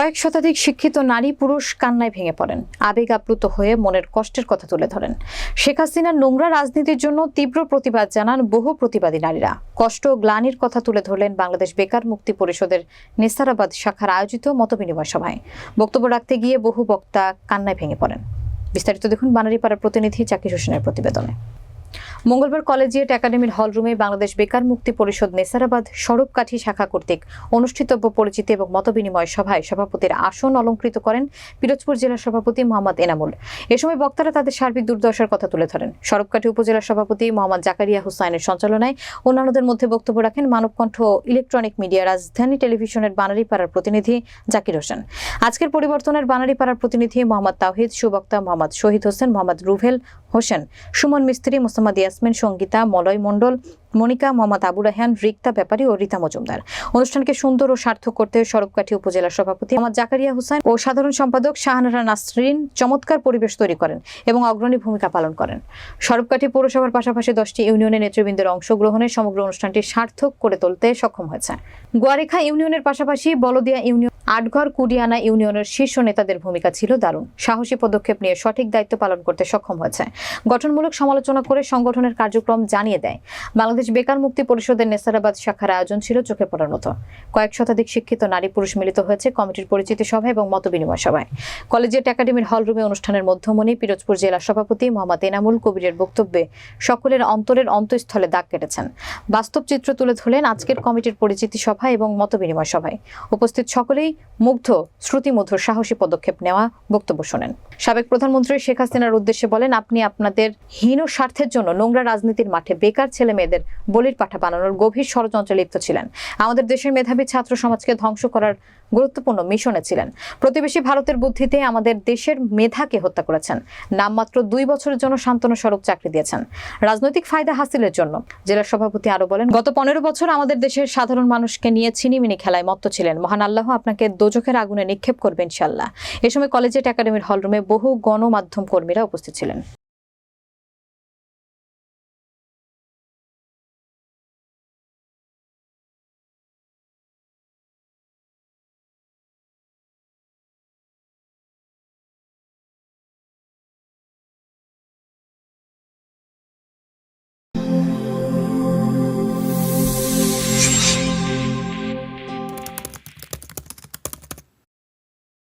কয়েক শতাধিক শিক্ষিত নারী পুরুষ কান্নায় ভেঙে পড়েন। আবেগ আপ্লুত হয়ে মনের কষ্টের কথা তুলে ধরেন। শেখ হাসিনার নোংরা রাজনীতির জন্য তীব্র প্রতিবাদ জানান বহু প্রতিবাদী নারীরা। কষ্ট ও গ্লানির কথা তুলে ধরলেন বাংলাদেশ বেকার মুক্তি পরিষদের নেসারাবাদ শাখার আয়োজিত মতবিনিময় সভায়। বক্তব্য রাখতে গিয়ে বহু বক্তা কান্নায় ভেঙে পড়েন। বিস্তারিত দেখুন বানারীপাড়ার প্রতিনিধি জাকির হোসেনের প্রতিবেদনে। মঙ্গলবার কলেজিয়েট একাডেমির হলরুমে বাংলাদেশ বেকার মুক্তি পরিষদ নেসারাবাদ সড়ককাঠি শাখা কর্তৃক অনুষ্ঠিতব্য পরিচিতি এবং মতবিনিময় সভায় সভাপতির আসন অলঙ্কৃত করেন পিরোজপুর জেলা সভাপতি মোহাম্মদ এনামুল। এ সময় বক্তারা তাদের সার্বিক দুর্দশার কথা তুলে ধরেন। সড়ককাঠি উপজেলা সভাপতি মোহাম্মদ জাকারিয়া হুসাইনের সঞ্চালনায় অন্যান্যদের মধ্যে বক্তব্য রাখেন মানবকণ্ঠ ইলেকট্রনিক মিডিয়া রাজধানী টেলিভিশনের বানারীপাড়ার প্রতিনিধি জাকির হোসেন। আজকের পরিবর্তনের বানারীপাড়ার প্রতিনিধি মোহাম্মদ তাওহিদ, সুবক্তা মোহাম্মদ শহীদ হোসেন, মোহাম্মদ রুভেল হোসেন, সুমন মিস্ত্রি মোসাম্মদ ইয়াসমিন সঙ্গীতা মলয় মণ্ডল মনিকা, মোহাম্মদ আবু রাহান রিক্তা ব্যাপারী ও রীতা মজুমদার। অনুষ্ঠানকে সুন্দর ও সার্থক করতে সড়ককাঠি উপজেলা সভাপতি মোহাম্মদ জাকারিয়া হুসাইন ও সাধারণ সম্পাদক শাহানারা নাসরিন চমৎকার পরিবেশ তৈরি করেন এবং অগ্রণী ভূমিকা পালন করেন। সড়ককাঠি পৌরসভার পাশাপাশি দশটি ইউনিয়নের নেতৃবৃন্দের অংশগ্রহণে সমগ্র অনুষ্ঠানটি সার্থক করে তুলতে সক্ষম হয়েছে। গোয়ারেখা ইউনিয়নের পাশাপাশি বলদিয়া ইউনিয়ন, আটঘর কুডিয়ানা ইউনিয়নের শীর্ষ নেতাদের ভূমিকা ছিল দারুণ। সাহসী পদক্ষেপ নিয়ে সঠিক দায়িত্ব পালন করতে সক্ষম হয়েছে। গঠনমূলক সমালোচনা করে সংগঠনের কার্যক্রম জানিয়ে দেয়। বাংলাদেশ বেকার মুক্তি পরিষদের নেসারাবাদ শাখার আয়োজন ছিল চোখে পড়ার মতো। কয়েক শতাধিক শিক্ষিত নারী পুরুষ মিলিত হয়েছে কমিটির পরিচিতি সভা এবং মতবিনিময় সভায়। কলেজিয়েট একাডেমির হলরুমে অনুষ্ঠানের মধ্যমণি পিরোজপুর জেলা সভাপতি মোহাম্মদ এনামুল কবিরের বক্তব্যে সকলের অন্তরের অন্তঃস্থলে দাগ কেটেছেন। বাস্তব চিত্র তুলে ধরলেন আজকের কমিটির পরিচিতি সভা এবং মতবিনিময় সভায়। উপস্থিত সকলেই মুগ্ধ, শ্রুতিমধুর, সাহসী পদক্ষেপ নেওয়া বক্তব্য শোনেন। সাবেক প্রধানমন্ত্রী শেখ হাসিনার উদ্দেশ্যে বলেন, আপনি আপনাদের হীন স্বার্থের জন্য নোংরা রাজনীতির মাঠে বেকার ছেলে মেয়েদের বলির পাঠা বানানোর গভীর ষড়যন্ত্রে লিপ্ত ছিলেন। আমাদের দেশের মেধাবী ছাত্র সমাজকে ধ্বংস করার গুরুত্বপূর্ণ মিশনে ছিলেন। প্রতিবেশী ভারতের বুদ্ধিতে আমাদের দেশের মেধাকে হত্যা করেছেন। নামমাত্র দুই বছরের জন্য শান্তনু স্বরূপ চাকরি দিয়েছেন। রাজনৈতিক ফায়দা হাসিলের জন্য জেলা সভাপতি আরও বলেন, গত পনেরো বছর আমাদের দেশের সাধারণ মানুষকে নিয়ে ছিনিমিনি খেলায় মত্ত ছিলেন। মহান আল্লাহ আপনাকে দোজখের আগুনে নিক্ষেপ করবেন ইনশাল্লাহ এ সময় কলেজেট একাডেমির হলরুমে বহু গণমাধ্যম কর্মীরা উপস্থিত ছিলেন।